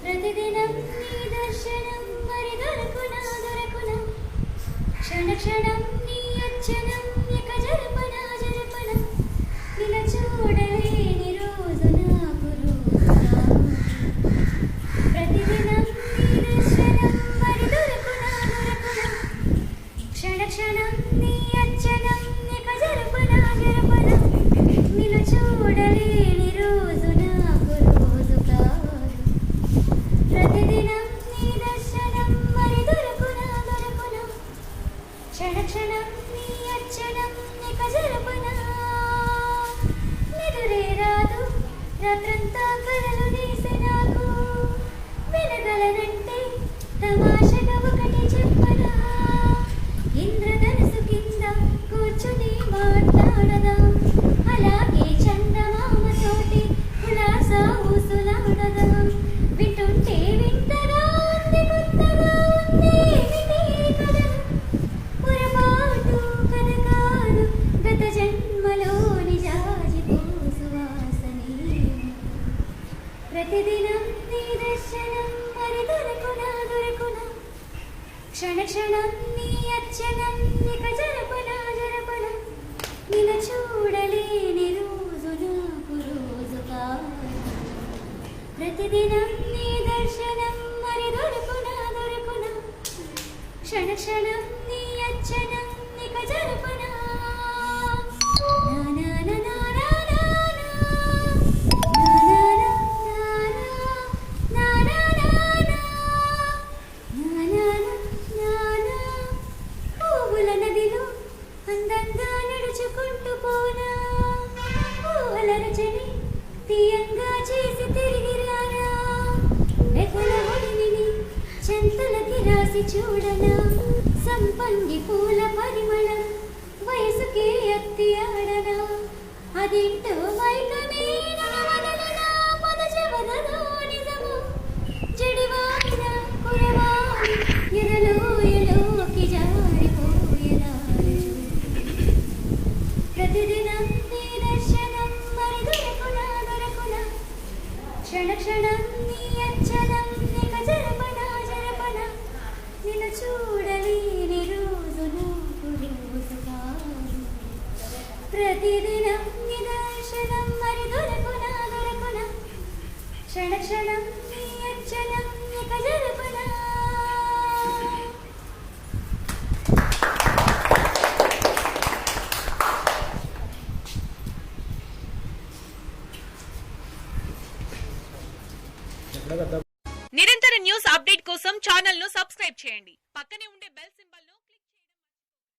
ప్రతిదినం నీ దర్శనం మరి దొరకునా దొరకునా. క్షణ క్షణం నీ అచ్చనం క్షణ నీ అర్చనం నిదురే రాదు రాత్రంతా కలలు తీసే నాకు. వినగలనంటే తమాషగా ప్రతిదినం నీ దర్శనం మరి దొరకునా దొరకునా క్షణ క్షణం నీ అర్చనం నిక జరపన జరపన నిన చూడలేని రోజు నాకు రోజు ప్రతిదినం నీ దర్శనం మరి దొరకునా దొరకునా క్షణ క్షణం నీ అర్చనం జరపనా రాసి చూడనా? సంపంగి పూల పరిమళం వయసుకే ఎత్తి ఆడనా? అదింటో వైకమే నడవదలనా పదజవదలో నిజము జడివాన కురవాలి ఎదలో ప్రతిదినం నీ దర్శనం దొరకునా క్షణ క్షణం నీ చూడలేని రోజు నాకు రోజు కాదు ప్రతిదినం నిదర్శనం మరి దొరకునా దొరకునా? క్షణ క్షణం నీ అర్చనం ఇక జరపన? నిరంతర కోసం ఛానల్ను సబ్స్క్రైబ్ చేయండి. పక్కనే ఉండే బెల్ సింబల్ను